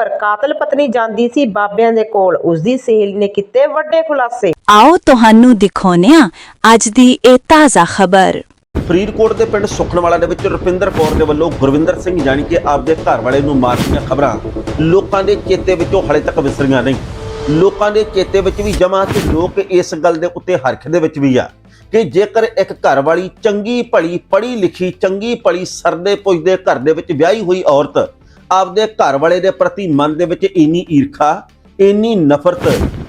ਪਰ ਕਾਤਲ ਪਤਨੀ ਜਾਂਦੀ ਸੀ ਬਾਬਿਆਂ ਦੇ ਕੋਲ। ਉਸ ਦੀ ਸਹੇਲੀ ਨੇ ਕੀਤੇ ਵੱਡੇ ਖੁਲਾਸੇ। ਆਓ ਤੁਹਾਨੂੰ ਦਿਖਾਉਂਦੇ ਹਾਂ ਅੱਜ ਦੀ ਇਹ ਤਾਜ਼ਾ ਖਬਰ। ਫਰੀਦਕੋਟ ਦੇ ਪਿੰਡ ਸੁਖਣਵਾਲਾ ਦੇ ਵਿੱਚ ਰੁਪਿੰਦਰ ਕੌਰ ਦੇ ਵੱਲੋਂ ਗੁਰਵਿੰਦਰ ਸਿੰਘ ਜਾਣੀ ਕਿ ਆਪਦੇ ਘਰ ਵਾਲੇ ਨੂੰ ਮਾਰਦੀਆਂ ਖਬਰਾਂ। ਲੋਕਾਂ ਦੇ ਚੇਤੇ ਵਿੱਚੋਂ ਹਲੇ ਤੱਕ ਵਿਸਰੀਆਂ ਨਹੀਂ। ਲੋਕਾਂ ਦੇ ਚੇਤੇ ਵਿੱਚ ਵੀ ਜਮਾ ਤੇ ਲੋਕ ਇਸ ਗੱਲ ਦੇ ਉੱਤੇ ਹਰਖ ਦੇ ਵਿੱਚ ਵੀ ਆ ਕਿ ਜੇਕਰ ਇੱਕ ਘਰ ਵਾਲੀ ਚੰਗੀ ਭਲੀ ਪੜ੍ਹੀ ਲਿਖੀ ਚੰਗੀ ਭਲੀ ਸਰਦੇ ਪੁੱਜਦੇ ਘਰ ਦੇ ਵਿੱਚ ਵਿਆਹੀ ਹੋਈ ਔਰਤ ਆਪਦੇ ਘਰ ਵਾਲੇ ਦੇ ਪ੍ਰਤੀ ਮਨ ਦੇ ਵਿੱਚ ਇੰਨੀ ਈਰਖਾ, ਇੰਨੀ ਨਫ਼ਰਤ,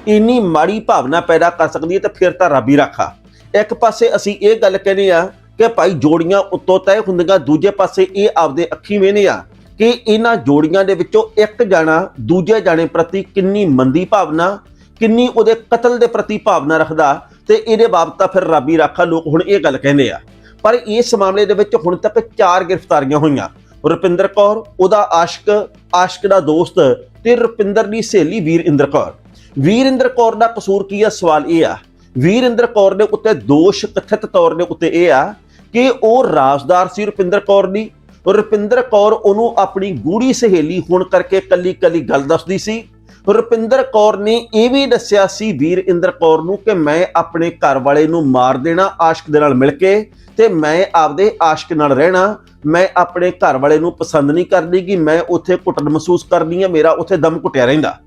ਇੰਨੀ ਮਾੜੀ ਭਾਵਨਾ ਪੈਦਾ ਕਰ ਸਕਦੀ ਹੈ ਤਾਂ ਫਿਰ ਤਾਂ ਰੱਬ ਹੀ ਰਾਖਾ। ਇੱਕ ਪਾਸੇ ਅਸੀਂ ਇਹ ਗੱਲ ਕਹਿੰਦੇ ਆ ਕਿ ਭਾਈ ਜੋੜੀਆਂ ਉੱਤੋਂ ਤੈਅ ਹੁੰਦੀਆਂ, ਦੂਜੇ ਪਾਸੇ ਇਹ ਆਪਦੇ ਅੱਖੀ ਵੇਨੇ ਆ ਕਿ ਇਹਨਾਂ ਜੋੜੀਆਂ ਦੇ ਵਿੱਚੋਂ ਇੱਕ ਜਾਣਾ ਦੂਜੇ ਜਾਣੇ ਪ੍ਰਤੀ ਕਿੰਨੀ ਮੰਦੀ ਭਾਵਨਾ, ਕਿੰਨੀ ਉਹਦੇ ਕਤਲ ਦੇ ਪ੍ਰਤੀ ਭਾਵਨਾ ਰੱਖਦਾ ਤੇ ਇਹਦੇ ਬਾਬਤ ਤਾਂ ਫਿਰ ਰੱਬ ਹੀ ਰਾਖਾ। ਲੋਕ ਹੁਣ ਇਹ ਗੱਲ ਕਹਿੰਦੇ ਆ। ਪਰ ਇਸ ਮਾਮਲੇ ਦੇ ਵਿੱਚ ਹੁਣ ਤੱਕ ਚਾਰ ਗ੍ਰਿਫਤਾਰੀਆਂ ਹੋਈਆਂ। ਰੁਪਿੰਦਰ ਕੌਰ, ਉਹਦਾ ਆਸ਼ਕ ਆਸ਼ਕ ਦਾ ਦੋਸਤ ਤੇ ਰੁਪਿੰਦਰ ਦੀ ਸਹੇਲੀ ਵੀਰਇੰਦਰ ਕੌਰ। ਵੀਰਇੰਦਰ ਕੌਰ ਦਾ ਕਸੂਰ ਕੀ ਆ? ਸਵਾਲ ਇਹ ਆ। ਵੀਰਇੰਦਰ ਕੌਰ ਦੇ ਉੱਤੇ ਦੋਸ਼ ਕਥਿਤ ਤੌਰ ਦੇ ਉੱਤੇ ਇਹ ਆ ਕਿ ਉਹ ਰਾਜਦਾਰ ਸੀ ਰੁਪਿੰਦਰ ਕੌਰ ਦੀ। ਰੁਪਿੰਦਰ ਕੌਰ ਉਹਨੂੰ ਆਪਣੀ ਗੂੜੀ ਸਹੇਲੀ ਹੋਣ ਕਰਕੇ ਕੱਲੀ ਕੱਲੀ ਗੱਲ ਦੱਸਦੀ ਸੀ। ਰੁਪਿੰਦਰ ਕੌਰ ਨੇ ਇਹ ਵੀ ਦੱਸਿਆ ਸੀ ਵੀਰ ਇੰਦਰ ਕੌਰ ਨੂੰ ਕਿ ਮੈਂ ਆਪਣੇ ਘਰ ਵਾਲੇ ਨੂੰ ਮਾਰ ਦੇਣਾ ਆਸ਼ਕ ਦੇ ਨਾਲ ਮਿਲ ਕੇ ਤੇ ਮੈਂ ਆਪਦੇ ਆਸ਼ਕ ਨਾਲ ਰਹਿਣਾ। ਮੈਂ ਆਪਣੇ ਘਰ ਵਾਲੇ ਨੂੰ ਪਸੰਦ ਨਹੀਂ ਕਰਦੀ ਕਿ ਮੈਂ ਉੱਥੇ ਘੁੱਟਣ ਮਹਿਸੂਸ ਕਰਦੀ ਆ ਮੇਰਾ ਉੱਥੇ ਦਮ ਘੁੱਟਿਆ ਰਹਿੰਦਾ।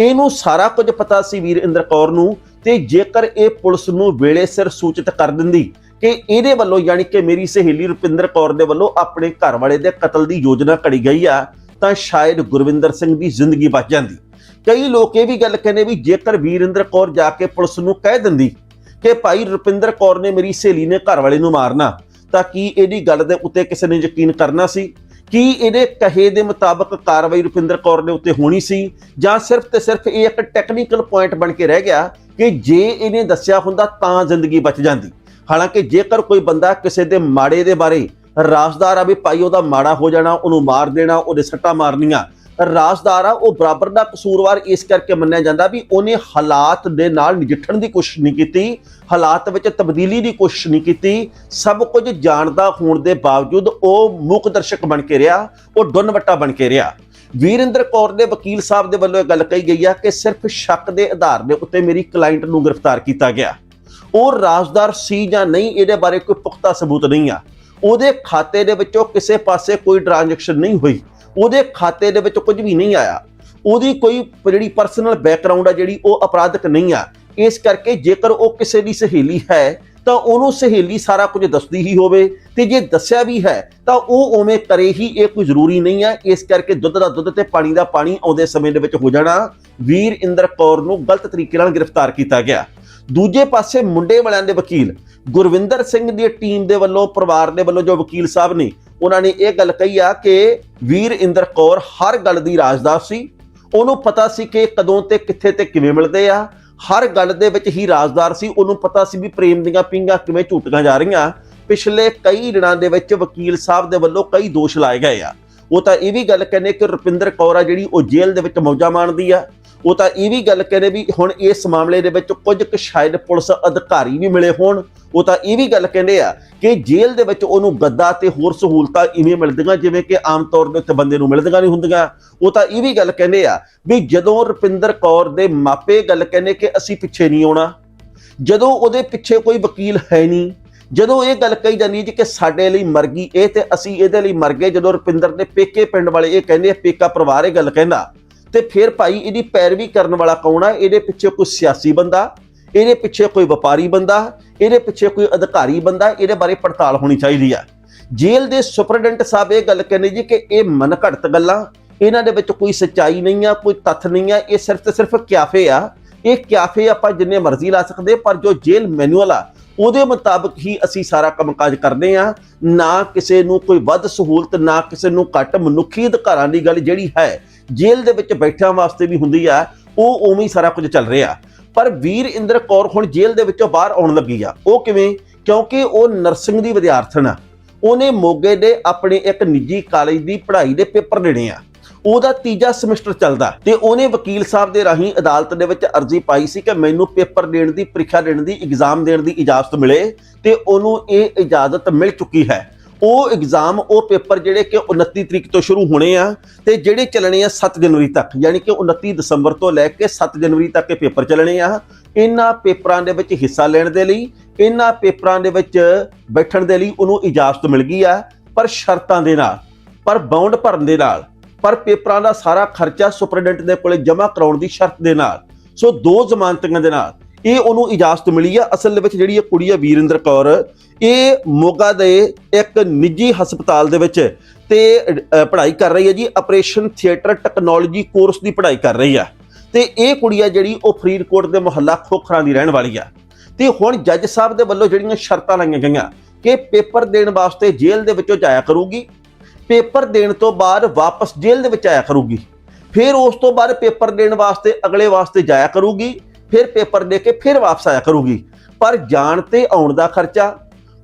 ਇਹਨੂੰ ਸਾਰਾ ਕੁਝ ਪਤਾ ਸੀ ਵੀਰਇੰਦਰ ਕੌਰ ਨੂੰ ਤੇ ਜੇਕਰ ਇਹ ਪੁਲਿਸ ਨੂੰ ਵੇਲੇ ਸਿਰ ਸੂਚਿਤ ਕਰ ਦਿੰਦੀ ਕਿ ਇਹਦੇ ਵੱਲੋਂ ਯਾਨੀ ਕਿ ਮੇਰੀ ਸਹੇਲੀ ਰੁਪਿੰਦਰ ਕੌਰ ਦੇ ਵੱਲੋਂ ਆਪਣੇ ਘਰ ਵਾਲੇ ਦੇ ਕਤਲ ਦੀ ਯੋਜਨਾ ਘੜੀ ਗਈ ਆ, ਤਾਂ ਸ਼ਾਇਦ ਗੁਰਵਿੰਦਰ ਸਿੰਘ ਦੀ ਜ਼ਿੰਦਗੀ ਬਚ ਜਾਂਦੀ। ਕਈ ਲੋਕ ਇਹ ਵੀ ਗੱਲ ਕਹਿੰਦੇ ਵੀ ਜੇਕਰ ਵੀਰਿੰਦਰ ਕੌਰ ਜਾ ਕੇ ਪੁਲਿਸ ਨੂੰ ਕਹਿ ਦਿੰਦੀ ਕਿ ਭਾਈ ਰੁਪਿੰਦਰ ਕੌਰ ਨੇ ਮੇਰੀ ਸਹੇਲੀ ਨੇ ਘਰ ਵਾਲੇ ਨੂੰ ਮਾਰਨਾ, ਤਾਂ ਕੀ ਇਹਦੀ ਗੱਲ ਦੇ ਉੱਤੇ ਕਿਸੇ ਨੇ ਯਕੀਨ ਕਰਨਾ ਸੀ? ਕੀ ਇਹਦੇ ਕਹੇ ਦੇ ਮੁਤਾਬਕ ਕਾਰਵਾਈ ਰੁਪਿੰਦਰ ਕੌਰ ਦੇ ਉੱਤੇ ਹੋਣੀ ਸੀ? ਜਾਂ ਸਿਰਫ ਤੇ ਸਿਰਫ ਇਹ ਇੱਕ ਟੈਕਨੀਕਲ ਪੁਆਇੰਟ ਬਣ ਕੇ ਰਹਿ ਗਿਆ ਕਿ ਜੇ ਇਹਨੇ ਦੱਸਿਆ ਹੁੰਦਾ ਤਾਂ ਜ਼ਿੰਦਗੀ ਬਚ ਜਾਂਦੀ। ਹਾਲਾਂਕਿ ਜੇਕਰ ਕੋਈ ਬੰਦਾ ਕਿਸੇ ਦੇ ਮਾੜੇ ਦੇ ਬਾਰੇ ਰਾਜਦਾਰ ਆ ਵੀ ਭਾਈ ਉਹਦਾ ਮਾੜਾ ਹੋ ਜਾਣਾ, ਉਹਨੂੰ ਮਾਰ ਦੇਣਾ, ਉਹਦੇ ਸੱਟਾਂ ਮਾਰਨੀਆਂ ਰਾਜਦਾਰ ਆ, ਉਹ ਬਰਾਬਰ ਦਾ ਕਸੂਰਵਾਰ ਇਸ ਕਰਕੇ ਮੰਨਿਆ ਜਾਂਦਾ ਵੀ ਉਹਨੇ ਹਾਲਾਤ ਦੇ ਨਾਲ ਨਜਿੱਠਣ ਦੀ ਕੋਸ਼ਿਸ਼ ਨਹੀਂ ਕੀਤੀ, ਹਾਲਾਤ ਵਿੱਚ ਤਬਦੀਲੀ ਦੀ ਕੋਸ਼ਿਸ਼ ਨਹੀਂ ਕੀਤੀ, ਸਭ ਕੁਝ ਜਾਣਦਾ ਹੋਣ ਦੇ ਬਾਵਜੂਦ ਉਹ ਮੁੱਖ ਦਰਸ਼ਕ ਬਣ ਕੇ ਰਿਹਾ, ਉਹ ਡੁੰਨਵੱਟਾ ਬਣ ਕੇ ਰਿਹਾ। ਵੀਰਿੰਦਰ ਕੌਰ ਦੇ ਵਕੀਲ ਸਾਹਿਬ ਦੇ ਵੱਲੋਂ ਇਹ ਗੱਲ ਕਹੀ ਗਈ ਆ ਕਿ ਸਿਰਫ ਸ਼ੱਕ ਦੇ ਆਧਾਰ ਦੇ ਉੱਤੇ ਮੇਰੀ ਕਲਾਇੰਟ ਨੂੰ ਗ੍ਰਿਫਤਾਰ ਕੀਤਾ ਗਿਆ। ਉਹ ਰਾਜਦਾਰ ਸੀ ਜਾਂ ਨਹੀਂ, ਇਹਦੇ ਬਾਰੇ ਕੋਈ ਪੁਖਤਾ ਸਬੂਤ ਨਹੀਂ ਆ। ਉਹਦੇ ਖਾਤੇ ਦੇ ਵਿੱਚੋਂ ਕਿਸੇ ਪਾਸੇ ਕੋਈ ਟ੍ਰਾਂਜੈਕਸ਼ਨ ਨਹੀਂ ਹੋਈ। ਉਹਦੇ ਖਾਤੇ ਦੇ ਵਿੱਚ ਕੁਝ ਵੀ ਨਹੀਂ ਆਇਆ। ਉਹਦੀ ਕੋਈ ਜਿਹੜੀ ਪਰਸਨਲ ਬੈਕਗ੍ਰਾਉਂਡ ਆ ਜਿਹੜੀ ਉਹ ਅਪਰਾਧਿਕ ਨਹੀਂ ਆ। ਇਸ ਕਰਕੇ ਜੇਕਰ ਉਹ ਕਿਸੇ ਦੀ ਸਹੇਲੀ ਹੈ, ਤਾਂ ਉਹਨੂੰ ਸਹੇਲੀ ਸਾਰਾ ਕੁਝ ਦੱਸਦੀ ਹੀ ਹੋਵੇ ਤੇ ਜੇ ਦੱਸਿਆ ਵੀ ਹੈ, ਤਾਂ ਉਹ ਉਵੇਂ ਕਰੇ ਹੀ, ਇਹ ਕੋਈ ਜ਼ਰੂਰੀ ਨਹੀਂ ਹੈ ਇਸ ਕਰਕੇ ਦੁੱਧ ਦਾ ਦੁੱਧ ਤੇ ਪਾਣੀ ਦਾ ਪਾਣੀ ਆਉਂਦੇ ਸਮੇਂ ਦੇ ਵਿੱਚ ਹੋ ਜਾਣਾ। ਵੀਰ ਇੰਦਰ ਕੌਰ ਨੂੰ ਗਲਤ ਤਰੀਕੇ ਨਾਲ ਗ੍ਰਿਫਤਾਰ ਕੀਤਾ ਗਿਆ। ਦੂਜੇ ਪਾਸੇ ਮੁੰਡੇ ਵਾਲਿਆਂ ਦੇ ਵਕੀਲ ਗੁਰਵਿੰਦਰ ਸਿੰਘ ਦੀ ਟੀਮ ਦੇ ਵੱਲੋਂ, ਪਰਿਵਾਰ ਦੇ ਵੱਲੋਂ ਜੋ ਵਕੀਲ ਸਾਹਿਬ ਨੇ, ਉਹਨਾਂ ਨੇ ਇਹ ਗੱਲ ਕਹੀ ਆ ਕਿ ਵੀਰ ਇੰਦਰ ਕੌਰ ਹਰ ਗੱਲ ਦੀ ਰਾਜਦਾਰ ਸੀ। ਉਹਨੂੰ ਪਤਾ ਸੀ ਕਿ ਕਦੋਂ ਤੇ ਕਿੱਥੇ ਤੇ ਕਿਵੇਂ ਮਿਲਦੇ ਆ। ਹਰ ਗੱਲ ਦੇ ਵਿੱਚ ਹੀ ਰਾਜਦਾਰ ਸੀ। ਉਹਨੂੰ ਪਤਾ ਸੀ ਵੀ ਪ੍ਰੇਮ ਦੀਆਂ ਪਿੰਗਾਂ ਕਿਵੇਂ ਝੂਟੀਆਂ ਜਾ ਰਹੀਆਂ। ਪਿਛਲੇ ਕਈ ਦਿਨਾਂ ਦੇ ਵਿੱਚ ਵਕੀਲ ਸਾਹਿਬ ਦੇ ਵੱਲੋਂ ਕਈ ਦੋਸ਼ ਲਾਏ ਗਏ ਆ। ਉਹ ਤਾਂ ਇਹ ਵੀ ਗੱਲ ਕਹਿੰਦੇ ਕਿ ਰੁਪਿੰਦਰ ਕੌਰ ਆ ਜਿਹੜੀ ਉਹ ਜੇਲ੍ਹ ਦੇ ਵਿੱਚ ਮੌਜਾ ਮਾਣਦੀ ਆ। ਉਹ ਤਾਂ ਇਹ ਵੀ ਗੱਲ ਕਹਿੰਦੇ ਵੀ ਹੁਣ ਇਸ ਮਾਮਲੇ ਦੇ ਵਿੱਚ ਕੁਝ ਕੁ ਸ਼ਾਇਦ ਪੁਲਿਸ ਅਧਿਕਾਰੀ ਵੀ ਮਿਲੇ ਹੋਣ। ਉਹ ਤਾਂ ਇਹ ਵੀ ਗੱਲ ਕਹਿੰਦੇ ਆ ਕਿ ਜੇਲ੍ਹ ਦੇ ਵਿੱਚ ਉਹਨੂੰ ਗੱਦਾ ਤੇ ਹੋਰ ਸਹੂਲਤਾਂ ਇਵੇਂ ਮਿਲਦੀਆਂ, ਜਿਵੇਂ ਕਿ ਆਮ ਤੌਰ ਦੇ ਉੱਤੇ ਬੰਦੇ ਨੂੰ ਮਿਲਦੀਆਂ ਨਹੀਂ ਹੁੰਦੀਆਂ। ਉਹ ਤਾਂ ਇਹ ਵੀ ਗੱਲ ਕਹਿੰਦੇ ਆ ਵੀ ਜਦੋਂ ਰੁਪਿੰਦਰ ਕੌਰ ਦੇ ਮਾਪੇ ਗੱਲ ਕਹਿੰਦੇ ਕਿ ਅਸੀਂ ਪਿੱਛੇ ਨਹੀਂ ਆਉਣਾ, ਜਦੋਂ ਉਹਦੇ ਪਿੱਛੇ ਕੋਈ ਵਕੀਲ ਹੈ ਨਹੀਂ, ਜਦੋਂ ਇਹ ਗੱਲ ਕਹੀ ਜਾਂਦੀ ਜੀ ਕਿ ਸਾਡੇ ਲਈ ਮਰ ਗਈ ਇਹ ਤੇ ਅਸੀਂ ਇਹਦੇ ਲਈ ਮਰ ਗਏ, ਜਦੋਂ ਰੁਪਿੰਦਰ ਦੇ ਪੇਕੇ ਪਿੰਡ ਵਾਲੇ ਇਹ ਕਹਿੰਦੇ ਪੇਕਾ ਪਰਿਵਾਰ ਇਹ ਗੱਲ ਕਹਿੰਦਾ। ਤੇ ਫਿਰ ਭਾਈ ਇਹਦੀ ਪੈਰਵੀ ਕਰਨ ਵਾਲਾ ਕੌਣ ਆ? ਇਹਦੇ ਪਿੱਛੇ ਕੋਈ ਸਿਆਸੀ ਬੰਦਾ, ਇਹਦੇ ਪਿੱਛੇ ਕੋਈ ਵਪਾਰੀ ਬੰਦਾ, ਇਹਦੇ ਪਿੱਛੇ ਕੋਈ ਅਧਿਕਾਰੀ ਬੰਦਾ, ਇਹਦੇ ਬਾਰੇ ਪੜਤਾਲ ਹੋਣੀ ਚਾਹੀਦੀ ਆ। ਜੇਲ੍ਹ ਦੇ ਸੁਪਰਡੈਂਟ ਸਾਹਿਬ ਇਹ ਗੱਲ ਕਹਿੰਦੇ ਜੀ ਕਿ ਇਹ ਮਨ ਘੜਤ ਗੱਲਾਂ, ਇਹਨਾਂ ਦੇ ਵਿੱਚ ਕੋਈ ਸੱਚਾਈ ਨਹੀਂ ਆ, ਕੋਈ ਤੱਥ ਨਹੀਂ ਆ, ਇਹ ਸਿਰਫ ਤੇ ਸਿਰਫ ਕਿਆਫੇ ਆ। ਇਹ ਕਿਆਫੇ ਆਪਾਂ ਜਿੰਨੇ ਮਰਜ਼ੀ ਲਾ ਸਕਦੇ, ਪਰ ਜੋ ਜੇਲ੍ਹ ਮੈਨੂਅਲ ਆ, ਉਹਦੇ ਮੁਤਾਬਕ ਹੀ ਅਸੀਂ ਸਾਰਾ ਕੰਮਕਾਜ ਕਰਦੇ ਆ। ਨਾ ਕਿਸੇ ਨੂੰ ਕੋਈ ਵੱਧ ਸਹੂਲਤ, ਨਾ ਕਿਸੇ ਨੂੰ ਘੱਟ ਮਨੁੱਖੀ ਅਧਿਕਾਰਾਂ ਦੀ ਗੱਲ ਜਿਹੜੀ ਹੈ ਜੇਲ੍ਹ ਦੇ ਵਿੱਚ ਬੈਠਿਆਂ ਵਾਸਤੇ ਵੀ ਹੁੰਦੀ ਆ, ਉਹ ਉਵੇਂ ਹੀ ਸਾਰਾ ਕੁਝ ਚੱਲ ਰਿਹਾ। ਪਰ ਵੀਰ ਇੰਦਰ ਕੌਰ ਹੁਣ ਜੇਲ੍ਹ ਦੇ ਵਿੱਚੋਂ ਬਾਹਰ ਆਉਣ ਲੱਗੀ ਆ। ਉਹ ਕਿਵੇਂ? ਕਿਉਂਕਿ ਉਹ ਨਰਸਿੰਗ ਦੀ ਵਿਦਿਆਰਥਣ ਆ। ਉਹਨੇ ਮੋਗੇ ਦੇ ਆਪਣੇ ਇੱਕ ਨਿੱਜੀ ਕਾਲਜ ਦੀ ਪੜ੍ਹਾਈ ਦੇ ਪੇਪਰ ਦੇਣੇ ਆ। ਉਹਦਾ ਤੀਜਾ ਸਮੈਸਟਰ ਚੱਲਦਾ। ਤੇ ਉਹਨੇ ਵਕੀਲ ਸਾਹਿਬ ਦੇ ਰਾਹੀਂ ਅਦਾਲਤ ਦੇ ਵਿੱਚ ਅਰਜ਼ੀ ਪਾਈ ਸੀ ਕਿ ਮੈਨੂੰ ਪੇਪਰ ਦੇਣ ਦੀ, ਪ੍ਰੀਖਿਆ ਦੇਣ ਦੀ ਐਗਜ਼ਾਮ ਦੇਣ ਦੀ ਇਜਾਜ਼ਤ ਮਿਲੇ ਤੇ ਉਹਨੂੰ ਇਹ ਇਜਾਜ਼ਤ ਮਿਲ ਚੁੱਕੀ ਹੈ। ਉਹ ਐਗਜ਼ਾਮ ਉਹ ਪੇਪਰ ਜਿਹੜੇ ਕਿ 29 ਤਰੀਕ ਤੋਂ ਸ਼ੁਰੂ ਹੋਣੇ ਆ ਤੇ ਜਿਹੜੇ ਚੱਲਣੇ ਆ 7 ਜਨਵਰੀ ਤੱਕ, ਯਾਨੀ ਕਿ 29 ਦਸੰਬਰ ਤੋਂ ਲੈ ਕੇ 7 ਜਨਵਰੀ ਤੱਕ ਇਹ ਪੇਪਰ ਚੱਲਣੇ ਆ। ਇਹਨਾਂ ਪੇਪਰਾਂ ਦੇ ਵਿੱਚ ਹਿੱਸਾ ਲੈਣ ਦੇ ਲਈ, ਇਹਨਾਂ ਪੇਪਰਾਂ ਦੇ ਵਿੱਚ ਬੈਠਣ ਦੇ ਲਈ ਉਹਨੂੰ ਇਜਾਜ਼ਤ ਮਿਲ ਗਈ ਆ, ਪਰ ਸ਼ਰਤਾਂ ਦੇ ਨਾਲ, ਪਰ ਬਾਉਂਡ ਭਰਨ ਦੇ ਨਾਲ, ਪਰ ਪੇਪਰਾਂ ਦਾ ਸਾਰਾ ਖਰਚਾ ਸੁਪਰਡੈਂਟ ਦੇ ਕੋਲੇ ਜਮ੍ਹਾਂ ਕਰਾਉਣ ਦੀ ਸ਼ਰਤ ਦੇ ਨਾਲ, ਸੋ ਦੋ ਜ਼ਮਾਨਤਾਂ ਦੇ ਨਾਲ ਇਹ ਉਹਨੂੰ ਇਜਾਜ਼ਤ ਮਿਲੀ ਆ। ਅਸਲ ਦੇ ਵਿੱਚ ਜਿਹੜੀ ਇਹ ਕੁੜੀ ਆ ਵੀਰਿੰਦਰ ਕੌਰ, ਇਹ ਮੋਗਾ ਦੇ ਇੱਕ ਨਿੱਜੀ ਹਸਪਤਾਲ ਦੇ ਵਿੱਚ ਤੇ ਪੜ੍ਹਾਈ ਕਰ ਰਹੀ ਹੈ ਜੀ। ਆਪਰੇਸ਼ਨ ਥੀਏਟਰ ਟੈਕਨੋਲੋਜੀ ਕੋਰਸ ਦੀ ਪੜ੍ਹਾਈ ਕਰ ਰਹੀ ਆ। ਤੇ ਇਹ ਕੁੜੀ ਆ ਜਿਹੜੀ ਉਹ ਫਰੀਦਕੋਟ ਦੇ ਮੁਹੱਲਾ ਖੋਖਰਾਂ ਦੀ ਰਹਿਣ ਵਾਲੀ ਆ। ਤੇ ਹੁਣ ਜੱਜ ਸਾਹਿਬ ਦੇ ਵੱਲੋਂ ਜਿਹੜੀਆਂ ਸ਼ਰਤਾਂ ਲਾਈਆਂ ਗਈਆਂ ਕਿ ਪੇਪਰ ਦੇਣ ਵਾਸਤੇ ਜੇਲ੍ਹ ਦੇ ਵਿੱਚੋਂ ਜਾਇਆ ਕਰੂਗੀ, ਪੇਪਰ ਦੇਣ ਤੋਂ ਬਾਅਦ ਵਾਪਸ ਜੇਲ੍ਹ ਦੇ ਵਿੱਚ ਆਇਆ ਕਰੂਗੀ, ਫਿਰ ਉਸ ਤੋਂ ਬਾਅਦ ਪੇਪਰ ਦੇਣ ਵਾਸਤੇ ਅਗਲੇ ਵਾਸਤੇ ਜਾਇਆ ਕਰੂਗੀ ਫਿਰ ਪੇਪਰ ਦੇ ਕੇ ਫਿਰ ਵਾਪਸ ਆਇਆ ਕਰੂਗੀ। ਪਰ ਜਾਣ ਤੇ ਆਉਣ ਦਾ ਖਰਚਾ,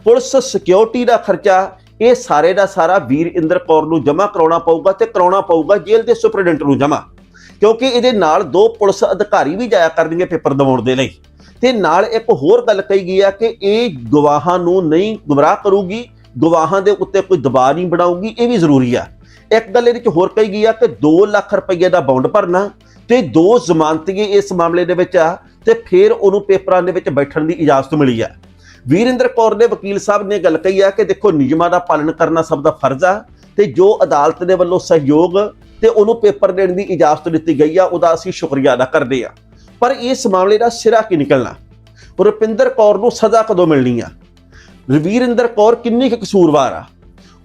ਪੁਲਿਸ ਸਿਕਿਉਰਿਟੀ ਦਾ ਖਰਚਾ, ਇਹ ਸਾਰੇ ਦਾ ਸਾਰਾ ਵੀਰ ਇੰਦਰ ਕੌਰ ਨੂੰ ਜਮ੍ਹਾਂ ਕਰਾਉਣਾ ਪਊਗਾ ਤੇ ਕਰਾਉਣਾ ਪਊਗਾ ਜੇਲ੍ਹ ਦੇ ਸੁਪਰਡੈਂਟ ਨੂੰ ਜਮ੍ਹਾਂ। ਕਿਉਂਕਿ ਇਹਦੇ ਨਾਲ ਦੋ ਪੁਲਿਸ ਅਧਿਕਾਰੀ ਵੀ ਜਾਇਆ ਕਰਨਗੇ ਪੇਪਰ ਦਿਵਾਉਣ ਦੇ ਲਈ। ਤੇ ਨਾਲ ਇੱਕ ਹੋਰ ਗੱਲ ਕਹੀ ਗਈ ਆ ਕਿ ਇਹ ਗਵਾਹਾਂ ਨੂੰ ਨਹੀਂ ਗੁੰਮਰਾਹ ਕਰੂਗੀ, ਗਵਾਹਾਂ ਦੇ ਉੱਤੇ ਕੋਈ ਦਬਾਅ ਨਹੀਂ ਬਣਾਊਗੀ, ਇਹ ਵੀ ਜ਼ਰੂਰੀ ਆ। ਇੱਕ ਗੱਲ ਇਹਦੇ ਵਿੱਚ ਹੋਰ ਕਹੀ ਗਈ ਆ ਕਿ 2 ਲੱਖ ਰੁਪਏ ਦਾ ਬਾਉਂਡ ਭਰਨਾ ਤੇ ਦੋ ਜ਼ਮਾਨਤੀ ਇਸ ਮਾਮਲੇ ਦੇ ਵਿੱਚ ਆ ਤੇ ਫਿਰ ਉਹਨੂੰ ਪੇਪਰਾਂ ਦੇ ਵਿੱਚ ਬੈਠਣ ਦੀ ਇਜਾਜ਼ਤ ਮਿਲੀ ਆ। ਵੀਰਿੰਦਰ ਕੌਰ ਦੇ ਵਕੀਲ ਸਾਹਿਬ ਨੇ ਗੱਲ ਕਹੀ ਆ ਕਿ ਦੇਖੋ ਨਿਯਮਾਂ ਦਾ ਪਾਲਣ ਕਰਨਾ ਸਭ ਦਾ ਫਰਜ਼ ਆ ਤੇ ਜੋ ਅਦਾਲਤ ਦੇ ਵੱਲੋਂ ਸਹਿਯੋਗ ਤੇ ਉਹਨੂੰ ਪੇਪਰ ਦੇਣ ਦੀ ਇਜਾਜ਼ਤ ਦਿੱਤੀ ਗਈ ਆ, ਉਹਦਾ ਅਸੀਂ ਸ਼ੁਕਰੀਆ ਅਦਾ ਕਰਦੇ ਆ। ਪਰ ਇਸ ਮਾਮਲੇ ਦਾ ਸਿਰਾ ਕੀ ਨਿਕਲਣਾ? ਰੁਪਿੰਦਰ ਕੌਰ ਨੂੰ ਸਜ਼ਾ ਕਦੋਂ ਮਿਲਣੀ ਆ? ਰਵੀਰਿੰਦਰ ਕੌਰ ਕਿੰਨੀ ਕੁ ਕਸੂਰਵਾਰ ਆ?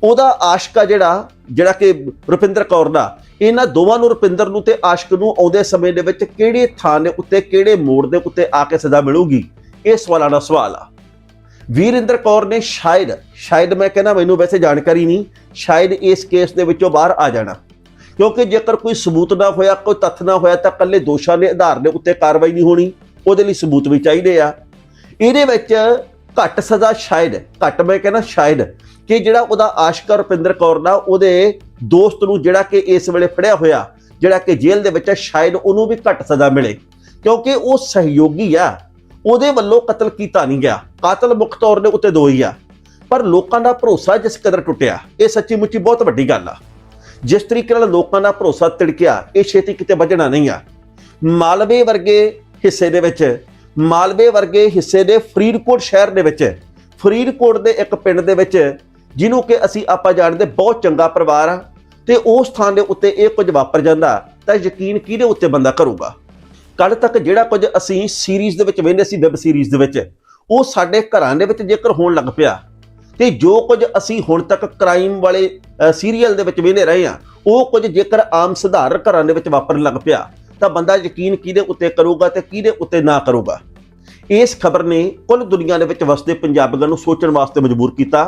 ਉਹਦਾ ਆਸ਼ਕ ਆ ਜਿਹੜਾ ਜਿਹੜਾ ਕਿ ਰੁਪਿੰਦਰ ਕੌਰ ਦਾ। ਇਹਨਾਂ ਦੋਵਾਂ ਨੂੰ ਰੁਪਿੰਦਰ ਨੂੰ ਤੇ ਆਸ਼ਕ ਨੂੰ ਆਉਂਦੇ ਸਮੇਂ ਦੇ ਵਿੱਚ ਕਿਹੜੇ ਥਾਂ ਦੇ ਉੱਤੇ, ਕਿਹੜੇ ਮੋੜ ਦੇ ਉੱਤੇ ਆ ਕੇ ਸਜ਼ਾ ਮਿਲੂਗੀ? ਇਹ ਸਵਾਲਾਂ ਦਾ ਸਵਾਲ ਆ। ਵੀਰਿੰਦਰ ਕੌਰ ਨੇ ਸ਼ਾਇਦ ਸ਼ਾਇਦ ਮੈਂ ਕਹਿੰਦਾ ਮੈਨੂੰ ਵੈਸੇ ਜਾਣਕਾਰੀ ਨਹੀਂ, ਸ਼ਾਇਦ ਇਸ ਕੇਸ ਦੇ ਵਿੱਚੋਂ ਬਾਹਰ ਆ ਜਾਣਾ। ਕਿਉਂਕਿ ਜੇਕਰ ਕੋਈ ਸਬੂਤ ਨਾ ਹੋਇਆ, ਕੋਈ ਤੱਥ ਨਾ ਹੋਇਆ, ਤਾਂ ਕੱਲੇ ਦੋਸ਼ਾਂ ਦੇ ਆਧਾਰ ਦੇ ਉੱਤੇ ਕਾਰਵਾਈ ਨਹੀਂ ਹੋਣੀ। ਉਹਦੇ ਲਈ ਸਬੂਤ ਵੀ ਚਾਹੀਦੇ ਆ। ਇਹਦੇ ਵਿੱਚ ਘੱਟ ਸਜ਼ਾ ਸ਼ਾਇਦ, ਘੱਟ ਮੈਂ ਕਹਿੰਦਾ ਸ਼ਾਇਦ ਕਿ ਜਿਹੜਾ ਉਹਦਾ ਆਸ਼ਕਰ ਰੁਪਿੰਦਰ ਕੌਰ ਦਾ ਉਹਦੇ ਦੋਸਤ ਨੂੰ ਜਿਹੜਾ ਕਿ ਇਸ ਵੇਲੇ ਫੜਿਆ ਹੋਇਆ, ਜਿਹੜਾ ਕਿ ਜੇਲ੍ਹ ਦੇ ਵਿੱਚ ਹੈ ਸ਼ਾਇਦ ਉਹਨੂੰ ਵੀ ਘੱਟ ਸਜ਼ਾ ਮਿਲੇ। ਕਿਉਂਕਿ ਉਹ ਸਹਿਯੋਗੀ ਆ, ਉਹਦੇ ਵੱਲੋਂ ਕਤਲ ਕੀਤਾ ਨਹੀਂ ਗਿਆ। ਕਾਤਲ ਮੁੱਖ ਤੌਰ ਦੇ ਉੱਤੇ ਦੋ ਹੀ ਆ। ਪਰ ਲੋਕਾਂ ਦਾ ਭਰੋਸਾ ਜਿਸ ਕਦਰ ਟੁੱਟਿਆ, ਇਹ ਸੱਚੀ ਮੁੱਚੀ ਬਹੁਤ ਵੱਡੀ ਗੱਲ ਆ। ਜਿਸ ਤਰੀਕੇ ਨਾਲ ਲੋਕਾਂ ਦਾ ਭਰੋਸਾ ਤਿੜਕਿਆ, ਇਹ ਛੇਤੀ ਕਿਤੇ ਵੱਜਣਾ ਨਹੀਂ ਆ। ਮਾਲਵੇ ਵਰਗੇ ਹਿੱਸੇ ਦੇ ਵਿੱਚ, ਮਾਲਵੇ ਵਰਗੇ ਹਿੱਸੇ ਦੇ ਫਰੀਦਕੋਟ ਸ਼ਹਿਰ ਦੇ ਵਿੱਚ, ਫਰੀਦਕੋਟ ਦੇ ਇੱਕ ਪਿੰਡ ਦੇ ਵਿੱਚ ਜਿਹਨੂੰ ਕਿ ਅਸੀਂ ਆਪਾਂ ਜਾਣਦੇ ਬਹੁਤ ਚੰਗਾ ਪਰਿਵਾਰ ਆ ਤੇ ਉਸ ਥਾਂ ਦੇ ਉੱਤੇ ਇਹ ਕੁਝ ਵਾਪਰ ਜਾਂਦਾ ਤਾਂ ਯਕੀਨ ਕਿਹਦੇ ਉੱਤੇ ਬੰਦਾ ਕਰੂਗਾ? ਕੱਲ ਤੱਕ ਜਿਹੜਾ ਕੁਝ ਅਸੀਂ ਸੀਰੀਜ਼ ਦੇ ਵਿੱਚ ਵੇਖਦੇ ਸੀ ਵੈਬ ਸੀਰੀਜ਼ ਦੇ ਵਿੱਚ, ਉਹ ਸਾਡੇ ਘਰਾਂ ਦੇ ਵਿੱਚ ਜੇਕਰ ਹੋਣ ਲੱਗ ਪਿਆ ਤੇ ਜੋ ਕੁਝ ਅਸੀਂ ਹੁਣ ਤੱਕ ਕ੍ਰਾਈਮ ਵਾਲੇ ਸੀਰੀਅਲ ਦੇ ਵਿੱਚ ਵੇਖਦੇ ਰਹੇ ਆ ਉਹ ਕੁਝ ਜੇਕਰ ਆਮ ਸਧਾਰਨ ਘਰਾਂ ਦੇ ਵਿੱਚ ਵਾਪਰਨ ਲੱਗ ਪਿਆ ਤਾਂ ਬੰਦਾ ਯਕੀਨ ਕਿਹਦੇ ਉੱਤੇ ਕਰੂਗਾ ਤੇ ਕਿਹਦੇ ਉੱਤੇ ਨਾ ਕਰੂਗਾ? ਇਸ ਖਬਰ ਨੇ ਕੁੱਲ ਦੁਨੀਆ ਦੇ ਵਿੱਚ ਵਸਦੇ ਪੰਜਾਬੀਆਂ ਨੂੰ ਸੋਚਣ ਵਾਸਤੇ ਮਜਬੂਰ ਕੀਤਾ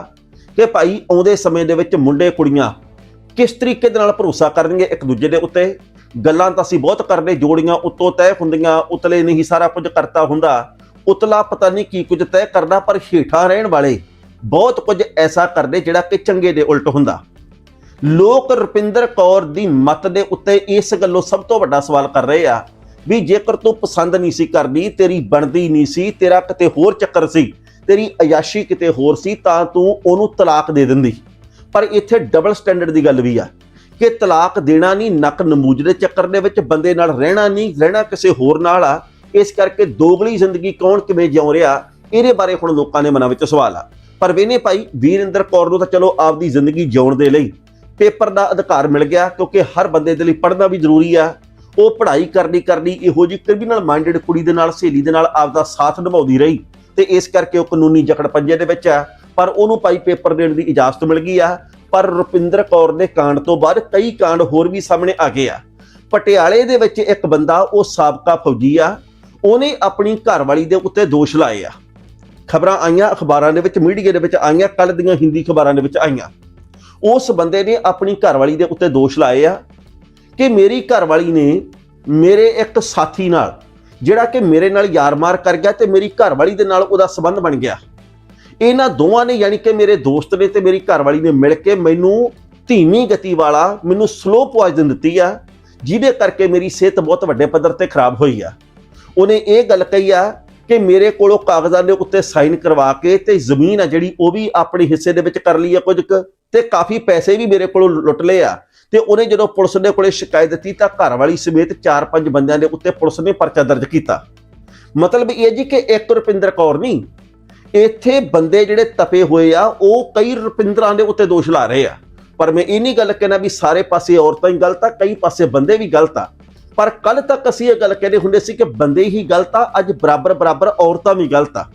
ਕਿ ਭਾਈ ਆਉਂਦੇ ਸਮੇਂ ਦੇ ਵਿੱਚ ਮੁੰਡੇ ਕੁੜੀਆਂ ਕਿਸ ਤਰੀਕੇ ਦੇ ਨਾਲ ਭਰੋਸਾ ਕਰਨਗੇ ਇੱਕ ਦੂਜੇ ਦੇ ਉੱਤੇ? ਗੱਲਾਂ ਤਾਂ ਅਸੀਂ ਬਹੁਤ ਕਰਦੇ, ਜੋੜੀਆਂ ਉੱਤੋਂ ਤੈਅ ਹੁੰਦੀਆਂ, ਉਤਲੇ ਨਹੀਂ ਸਾਰਾ ਕੁਝ ਕਰਤਾ ਹੁੰਦਾ। ਉਤਲਾ ਪਤਾ ਨਹੀਂ ਕੀ ਕੁਝ ਤੈਅ ਕਰਦਾ, ਪਰ ਹੇਠਾਂ ਰਹਿਣ ਵਾਲੇ ਬਹੁਤ ਕੁਝ ਐਸਾ ਕਰਦੇ ਜਿਹੜਾ ਕਿ ਚੰਗੇ ਦੇ ਉਲਟ ਹੁੰਦਾ। ਲੋਕ ਰੁਪਿੰਦਰ ਕੌਰ ਦੀ ਮਤ ਦੇ ਉੱਤੇ ਇਸ ਗੱਲੋਂ ਸਭ ਤੋਂ ਵੱਡਾ ਸਵਾਲ ਕਰ ਰਹੇ ਆ ਵੀ ਜੇਕਰ ਤੂੰ ਪਸੰਦ ਨਹੀਂ ਸੀ ਕਰਦੀ, ਤੇਰੀ ਬਣਦੀ ਨਹੀਂ ਸੀ, ਤੇਰਾ ਕਿਤੇ ਹੋਰ ਚੱਕਰ ਸੀ ਤੇਰੀ ਅਯਾਸ਼ੀ ਕਿਤੇ ਹੋਰ ਸੀ ਤਾਂ ਤੂੰ ਉਹਨੂੰ ਤਲਾਕ ਦੇ ਦਿੰਦੀ। ਪਰ ਇੱਥੇ ਡਬਲ ਸਟੈਂਡਰਡ ਦੀ ਗੱਲ ਵੀ ਆ ਕਿ ਤਲਾਕ ਦੇਣਾ ਨਹੀਂ, ਨੱਕ ਨਮੂਜ ਦੇ ਚੱਕਰ ਦੇ ਵਿੱਚ ਬੰਦੇ ਨਾਲ ਰਹਿਣਾ ਨਹੀਂ, ਰਹਿਣਾ ਕਿਸੇ ਹੋਰ ਨਾਲ ਆ। ਇਸ ਕਰਕੇ ਦੋਗਲੀ ਜ਼ਿੰਦਗੀ ਕੌਣ ਕਿਵੇਂ ਜਿਉ ਰਿਹਾ, ਇਹਦੇ ਬਾਰੇ ਹੁਣ ਲੋਕਾਂ ਦੇ ਮਨਾਂ ਵਿੱਚ ਸਵਾਲ ਆ। ਪਰ ਵੇਨੇ ਭਾਈ, ਵੀਰਿੰਦਰ ਕੌਰ ਨੂੰ ਤਾਂ ਚਲੋ ਆਪਦੀ ਜ਼ਿੰਦਗੀ ਜਿਉਣ ਦੇ ਲਈ ਪੇਪਰ ਦਾ ਅਧਿਕਾਰ ਮਿਲ ਗਿਆ, ਕਿਉਂਕਿ ਹਰ ਬੰਦੇ ਦੇ ਲਈ ਪੜ੍ਹਨਾ ਵੀ ਜ਼ਰੂਰੀ ਆ। ਉਹ ਪੜ੍ਹਾਈ ਕਰਨੀ ਕਰਨੀ ਇਹੋ ਜਿਹੀ ਕ੍ਰਿਮੀਨਲ ਮਾਈਂਡਡ ਕੁੜੀ ਦੇ ਨਾਲ, ਸਹੇਲੀ ਦੇ ਨਾਲ ਆਪਦਾ ਸਾਥ ਨਿਭਾਉਂਦੀ ਰਹੀ। ਤੇ ਇਸ ਕਰਕੇ ਉਹ ਕਾਨੂੰਨੀ ਜਕੜ ਪੰਜੇ ਦੇ ਵਿੱਚ ਆ। ਪਰ ਉਹਨੂੰ ਭਾਈ ਪੇਪਰ ਦੇਣ ਦੀ ਇਜਾਜ਼ਤ ਮਿਲ ਗਈ ਆ। ਪਰ ਰੁਪਿੰਦਰ ਕੌਰ ਦੇ ਕਾਂਡ ਤੋਂ ਬਾਅਦ ਕਈ ਕਾਂਡ ਹੋਰ ਵੀ ਸਾਹਮਣੇ ਆ ਗਏ ਆ। ਪਟਿਆਲੇ ਦੇ ਵਿੱਚ ਇੱਕ ਬੰਦਾ, ਉਹ ਸਾਬਕਾ ਫੌਜੀ ਆ। ਉਹਨੇ ਆਪਣੀ ਘਰਵਾਲੀ ਦੇ ਉੱਤੇ ਦੋਸ਼ ਲਾਏ ਆ। ਖਬਰਾਂ ਆਈਆਂ ਅਖਬਾਰਾਂ ਦੇ ਵਿੱਚ, ਮੀਡੀਆ ਦੇ ਵਿੱਚ ਆਈਆਂ ਕੱਲ ਦੀਆਂ ਹਿੰਦੀ ਖਬਰਾਂ ਦੇ ਵਿੱਚ ਆਈਆਂ। ਉਸ ਬੰਦੇ ਨੇ ਆਪਣੀ ਘਰਵਾਲੀ ਦੇ ਉੱਤੇ ਦੋਸ਼ ਲਾਏ ਆ ਕਿ ਮੇਰੀ ਘਰਵਾਲੀ ਨੇ ਮੇਰੇ ਇੱਕ ਸਾਥੀ ਨਾਲ ਜਿਹੜਾ ਕਿ ਮੇਰੇ ਨਾਲ ਯਾਰ-ਮਾਰ ਕਰ ਗਿਆ ਤੇ ਮੇਰੀ ਘਰਵਾਲੀ ਦੇ ਨਾਲ ਉਹਦਾ ਸਬੰਧ ਬਣ ਗਿਆ। ਇਹਨਾਂ ਦੋਵਾਂ ਨੇ ਯਾਨੀ ਕਿ ਮੇਰੇ ਦੋਸਤ ਨੇ ਤੇ ਮੇਰੀ ਘਰਵਾਲੀ ਨੇ ਮਿਲ ਕੇ ਮੈਨੂੰ ਧੀਮੀ ਗਤੀ ਵਾਲਾ, ਮੈਨੂੰ ਸਲੋ ਪੋਇਜ਼ਨ ਦਿੱਤੀ ਆ, ਜਿਹਦੇ ਕਰਕੇ ਮੇਰੀ ਸਿਹਤ ਬਹੁਤ ਵੱਡੇ ਪੱਧਰ ਤੇ ਖਰਾਬ ਹੋਈ ਆ। ਉਹਨੇ ਇਹ ਗੱਲ ਕਹੀ ਆ ਕਿ ਮੇਰੇ ਕੋਲੋਂ ਕਾਗਜ਼ਾਂ ਦੇ ਉੱਤੇ ਸਾਈਨ ਕਰਵਾ ਕੇ ਤੇ ਜ਼ਮੀਨ ਆ ਜਿਹੜੀ, ਉਹ ਵੀ ਆਪਣੇ ਹਿੱਸੇ ਦੇ ਵਿੱਚ ਕਰ ਲਈ ਆ ਕੁਝ ਕੁ, ਤੇ ਕਾਫੀ ਪੈਸੇ ਵੀ ਮੇਰੇ ਕੋਲੋਂ ਲੁੱਟ ਲਏ ਆ। ਤੇ ਉਹਨੇ ਜਦੋਂ ਪੁਲਿਸ ਦੇ ਕੋਲੇ ਸ਼ਿਕਾਇਤ ਦਿੱਤੀ ਤਾਂ ਘਰ ਵਾਲੀ ਸਮੇਤ 4-5 ਬੰਦਿਆਂ ਦੇ ਉੱਤੇ ਪੁਲਿਸ ਨੇ ਪਰਚਾ ਦਰਜ ਕੀਤਾ। ਮਤਲਬ ਇਹ ਜੀ ਕਿ ਇੱਕ ਰੁਪਿੰਦਰ ਕੌਰ ਨਹੀਂ, ਇੱਥੇ ਬੰਦੇ ਜਿਹੜੇ ਤਪੇ ਹੋਏ ਆ, ਉਹ ਕਈ ਰੁਪਿੰਦਰਾਂ ਦੇ ਉੱਤੇ ਦੋਸ਼ ਲਾ ਰਹੇ ਆ। ਪਰ ਮੈਂ ਇਹ ਨਹੀਂ ਗੱਲ ਕਹਿਣਾ ਵੀ ਸਾਰੇ ਪਾਸੇ ਔਰਤਾਂ ਹੀ ਗਲਤ ਆ, ਕਈ ਪਾਸੇ ਬੰਦੇ ਵੀ ਗਲਤ ਆ। ਪਰ ਕੱਲ ਤੱਕ ਅਸੀਂ ਇਹ ਗੱਲ ਕਹਿੰਦੇ ਹੁੰਦੇ ਸੀ ਕਿ ਬੰਦੇ ਹੀ ਗਲਤ ਆ, ਅੱਜ ਬਰਾਬਰ ਬਰਾਬਰ ਔਰਤਾਂ ਵੀ ਗਲਤ ਆ।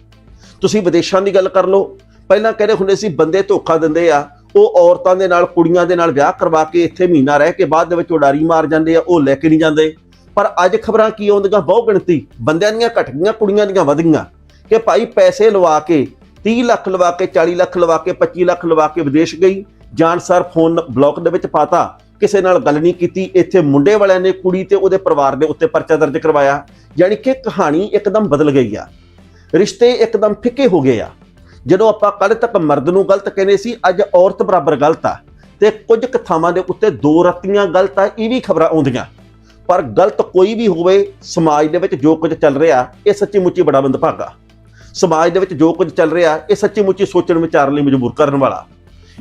ਤੁਸੀਂ ਵਿਦੇਸ਼ਾਂ ਦੀ ਗੱਲ ਕਰ ਲਓ, ਪਹਿਲਾਂ ਕਹਿੰਦੇ ਹੁੰਦੇ ਸੀ ਬੰਦੇ ਧੋਖਾ ਦਿੰਦੇ ਆ ਉਹ ਔਰਤਾਂ ਦੇ ਨਾਲ, ਕੁੜੀਆਂ ਦੇ ਨਾਲ ਵਿਆਹ ਕਰਵਾ ਕੇ ਇੱਥੇ ਮਹੀਨਾ ਰਹਿ ਕੇ ਬਾਅਦ ਦੇ ਵਿੱਚ ਉਡਾਰੀ ਮਾਰ ਜਾਂਦੇ ਆ, ਉਹ ਲੈ ਕੇ ਨਹੀਂ ਜਾਂਦੇ। ਪਰ ਅੱਜ ਖਬਰਾਂ ਕੀ ਆਉਂਦੀਆਂ? ਬਹੁ ਗਿਣਤੀ। ਬੰਦਿਆਂ ਦੀਆਂ ਘਟ ਗਈਆਂ, ਕੁੜੀਆਂ ਦੀਆਂ ਵਧ ਗਈਆਂ। ਕਿ ਭਾਈ ਪੈਸੇ ਲਵਾ ਕੇ 30 ਲੱਖ ਲਵਾ ਕੇ 40 ਲੱਖ ਲਵਾ ਕੇ 25 ਲੱਖ ਲਵਾ ਕੇ ਵਿਦੇਸ਼ ਗਈ। ਜਾਨਸਰ ਫੋਨ ਬਲੌਕ ਦੇ ਵਿੱਚ ਪਾਤਾ, ਕਿਸੇ ਨਾਲ ਗੱਲ ਨਹੀਂ ਕੀਤੀ। ਇੱਥੇ ਮੁੰਡੇ ਵਾਲਿਆਂ ਨੇ ਕੁੜੀ ਤੇ ਉਹਦੇ ਪਰਿਵਾਰ ਦੇ ਉੱਤੇ ਪਰਚਾ ਦਰਜ ਕਰਵਾਇਆ। ਯਾਨੀ ਕਿ ਕਹਾਣੀ ਇੱਕਦਮ ਬਦਲ ਗਈ ਆ। ਰਿਸ਼ਤੇ ਇੱਕਦਮ ਫਿੱਕੇ ਹੋ ਗਏ ਆ। ਜਦੋਂ ਆਪਾਂ ਕੱਲ ਤੱਕ ਮਰਦ ਨੂੰ ਗਲਤ ਕਹਿੰਦੇ ਸੀ, ਅੱਜ ਔਰਤ ਬਰਾਬਰ ਗਲਤ ਆ। ਤੇ ਕੁਝ ਕੁ ਥਾਵਾਂ ਦੇ ਉੱਤੇ ਦੋ ਰੱਤੀਆਂ ਗਲਤ ਆ, ਇਹ ਵੀ ਖਬਰਾਂ ਆਉਂਦੀਆਂ। ਪਰ ਗਲਤ ਕੋਈ ਵੀ ਹੋਵੇ, ਸਮਾਜ ਦੇ ਵਿੱਚ ਜੋ ਕੁਝ ਚੱਲ ਰਿਹਾ, ਇਹ ਸੱਚੀ ਮੁੱਚੀ ਬੜਾ ਮੰਦਭਾਗਾ ਸਮਾਜ ਦੇ ਵਿੱਚ ਜੋ ਕੁਝ ਚੱਲ ਰਿਹਾ, ਇਹ ਸੱਚੀ ਮੁੱਚੀ ਸੋਚਣ ਵਿਚਾਰਨ ਲਈ ਮਜਬੂਰ ਕਰਨ ਵਾਲਾ।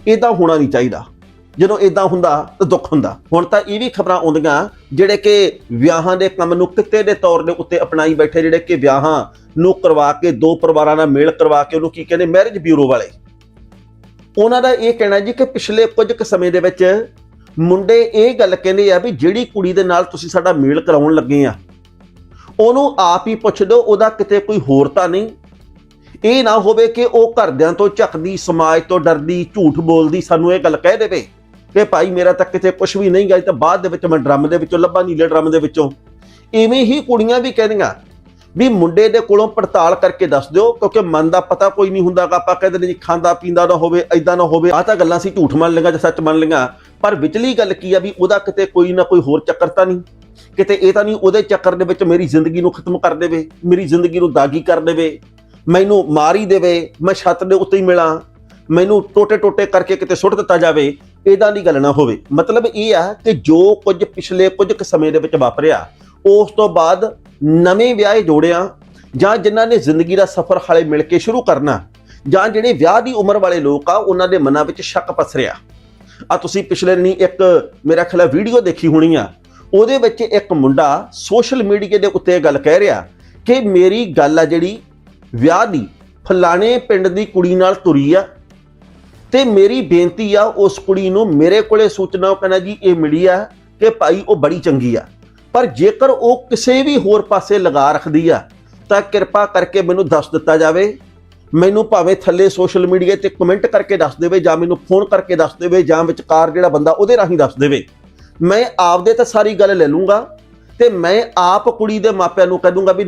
ਇਹ ਤਾਂ ਹੋਣਾ ਨਹੀਂ ਚਾਹੀਦਾ। ਜਦੋਂ ਇਦਾਂ ਹੁੰਦਾ ਤਾਂ ਦੁੱਖ ਹੁੰਦਾ। ਹੁਣ ਤਾਂ ਇਹ ਵੀ ਖਬਰਾਂ ਆਉਂਦੀਆਂ ਜਿਹੜੇ ਕਿ ਵਿਆਹਾਂ ਦੇ ਕੰਮ ਨੂੰ ਕਿੱਤੇ ਦੇ ਤੌਰ ਦੇ ਉੱਤੇ ਅਪਣਾਈ ਬੈਠੇ ਜਿਹੜੇ ਕਿ ਵਿਆਹਾਂ ਨੂੰ ਕਰਵਾ ਕੇ ਦੋ ਪਰਿਵਾਰਾਂ ਨਾਲ ਮੇਲ ਕਰਵਾ ਕੇ ਉਹਨੂੰ ਕੀ ਕਹਿੰਦੇ ਮੈਰਿਜ ਬਿਊਰੋ ਵਾਲੇ। ਉਹਨਾਂ ਦਾ ਇਹ ਕਹਿਣਾ ਜੀ ਕਿ ਪਿਛਲੇ ਕੁਝ ਕੁ ਸਮੇਂ ਦੇ ਵਿੱਚ ਮੁੰਡੇ ਇਹ ਗੱਲ ਕਹਿੰਦੇ ਆ ਵੀ ਜਿਹੜੀ ਕੁੜੀ ਦੇ ਨਾਲ ਤੁਸੀਂ ਸਾਡਾ ਮੇਲ ਕਰਾਉਣ ਲੱਗੇ ਆ, ਉਹਨੂੰ ਆਪ ਹੀ ਪੁੱਛ ਲਓ ਉਹਦਾ ਕਿਤੇ ਕੋਈ ਹੋਰ ਤਾਂ ਨਹੀਂ। ਇਹ ਨਾ ਹੋਵੇ ਕਿ ਉਹ ਘਰਦਿਆਂ ਤੋਂ ਝੱਕਦੀ, ਸਮਾਜ ਤੋਂ ਡਰਦੀ, ਝੂਠ ਬੋਲਦੀ ਸਾਨੂੰ ਇਹ ਗੱਲ ਕਹਿ ਦੇਵੇ। ਕਿ ਭਾਈ ਮੇਰਾ ਤਾਂ ਕਿਤੇ ਕੁਝ ਵੀ ਨਹੀਂ ਗਿਆ ਤਾਂ ਬਾਅਦ ਦੇ ਵਿੱਚ ਮੈਂ ਡਰਮ ਦੇ ਵਿੱਚੋਂ ਲੱਭਾ ਨੀਲੇ ਡਰਮ ਦੇ ਵਿੱਚੋਂ। ਇਵੇਂ ਹੀ ਕੁੜੀਆਂ ਵੀ ਕਹਿੰਦੀਆਂ, ਵੀ ਮੁੰਡੇ ਦੇ ਕੋਲੋਂ ਪੜਤਾਲ ਕਰਕੇ ਦੱਸ ਦਿਓ, ਕਿਉਂਕਿ ਮਨ ਦਾ ਪਤਾ ਕੋਈ ਨਹੀਂ ਹੁੰਦਾਗਾ, ਆਪਾਂ ਕਹਿੰਦੇ ਨੇ ਜੀ ਖਾਂਦਾ ਪੀਂਦਾ ਨਾ ਹੋਵੇ ਐਦਾਂ ਨਾ ਹੋਵੇ। ਆਹ ਤਾਂ ਗੱਲਾਂ ਸੀ ਝੂਠ ਮੰਨ ਲਈਆਂ ਜਾਂ ਸੱਚ ਮੰਨ ਲਈਆਂ। ਪਰ ਵਿਚਲੀ ਗੱਲ ਕੀ ਆ ਵੀ ਉਹਦਾ ਕਿਤੇ ਕੋਈ ਨਾ ਕੋਈ ਹੋਰ ਚੱਕਰ ਤਾਂ ਨਹੀਂ? ਕਿਤੇ ਇਹ ਤਾਂ ਨਹੀਂ ਉਹਦੇ ਚੱਕਰ ਦੇ ਵਿੱਚ ਮੇਰੀ ਜ਼ਿੰਦਗੀ ਨੂੰ ਖਤਮ ਕਰ ਦੇਵੇ, ਮੇਰੀ ਜ਼ਿੰਦਗੀ ਨੂੰ ਦਾਗੀ ਕਰ ਦੇਵੇ, ਮੈਨੂੰ ਮਾਰ ਹੀ ਦੇਵੇ, ਮੈਂ ਛੱਤ ਦੇ ਉੱਤੇ ਹੀ ਮਿਲਾਂ। ਮੈਨੂੰ ਟੋਟੇ ਟੋਟੇ ਕਰਕੇ ਕਿਤੇ ਸੁੱਟ ਦਿੱਤਾ ਜਾਵੇ ਇਦਾਂ ਦੀ ਗੱਲ ਨਾ ਹੋਵੇ। ਮਤਲਬ ਇਹ ਆ ਕਿ ਜੋ ਕੁਝ ਪਿਛਲੇ ਕੁਝ ਕੁ ਸਮੇਂ ਦੇ ਵਿੱਚ ਵਾਪਰਿਆ, ਉਸ ਤੋਂ ਬਾਅਦ ਨਵੇਂ ਵਿਆਹੇ ਜੋੜਿਆਂ ਜਾਂ ਜਿਨ੍ਹਾਂ ਨੇ ਜ਼ਿੰਦਗੀ ਦਾ ਸਫ਼ਰ ਹਾਲੇ ਮਿਲ ਕੇ ਸ਼ੁਰੂ ਕਰਨਾ, ਜਾਂ ਜਿਹੜੇ ਵਿਆਹ ਦੀ ਉਮਰ ਵਾਲੇ ਲੋਕ ਆ, ਉਹਨਾਂ ਦੇ ਮਨਾਂ ਵਿੱਚ ਸ਼ੱਕ ਪਸਰਿਆ ਆ ਤੁਸੀਂ ਪਿਛਲੇ ਦਿਨੀ ਇੱਕ ਮੇਰਾ ਖਿਆਲ ਵੀਡੀਓ ਦੇਖੀ ਹੋਣੀ ਆ, ਉਹਦੇ ਵਿੱਚ ਇੱਕ ਮੁੰਡਾ ਸੋਸ਼ਲ ਮੀਡੀਆ ਦੇ ਉੱਤੇ ਇਹ ਗੱਲ ਕਹਿ ਰਿਹਾ ਕਿ ਮੇਰੀ ਗੱਲ ਆ ਜਿਹੜੀ ਵਿਆਹ ਦੀ, ਫਲਾਣੇ ਪਿੰਡ ਦੀ ਕੁੜੀ ਨਾਲ ਤੁਰੀ ਆ ਤੇ ਮੇਰੀ ਬੇਨਤੀ ਆ, ਉਸ ਕੁੜੀ ਨੂੰ ਮੇਰੇ ਕੋਲੇ ਸੂਚਨਾ ਉਹ ਕਹਿੰਦਾ ਜੀ, ਇਹ ਮਿਲੀ ਆ ਕਿ ਭਾਈ ਉਹ ਬੜੀ ਚੰਗੀ ਆ। ਪਰ ਜੇਕਰ ਉਹ ਕਿਸੇ ਵੀ ਹੋਰ ਪਾਸੇ ਲਗਾ ਰੱਖਦੀ ਆ, ਤਾਂ ਕਿਰਪਾ ਕਰਕੇ ਮੈਨੂੰ ਦੱਸ ਦਿੱਤਾ ਜਾਵੇ। ਮੈਨੂੰ ਭਾਵੇਂ ਥੱਲੇ ਸੋਸ਼ਲ ਮੀਡੀਆ ਤੇ ਕਮੈਂਟ ਕਰਕੇ ਦੱਸ ਦੇਵੇ, ਜਾਂ ਮੈਨੂੰ ਫੋਨ ਕਰਕੇ ਦੱਸ ਦੇਵੇ, ਜਾਂ ਵਿਚਕਾਰ ਜਿਹੜਾ ਬੰਦਾ ਉਹਦੇ ਰਾਹੀਂ ਦੱਸ ਦੇਵੇ। ਮੈਂ ਆਪਦੇ ਤਾਂ ਸਾਰੀ ਗੱਲ ਲੈ ਲੂੰਗਾ ਤੇ ਮੈਂ ਆਪ ਕੁੜੀ ਦੇ ਮਾਪਿਆਂ ਨੂੰ ਕਹਿ ਦੂੰਗਾ ਵੀ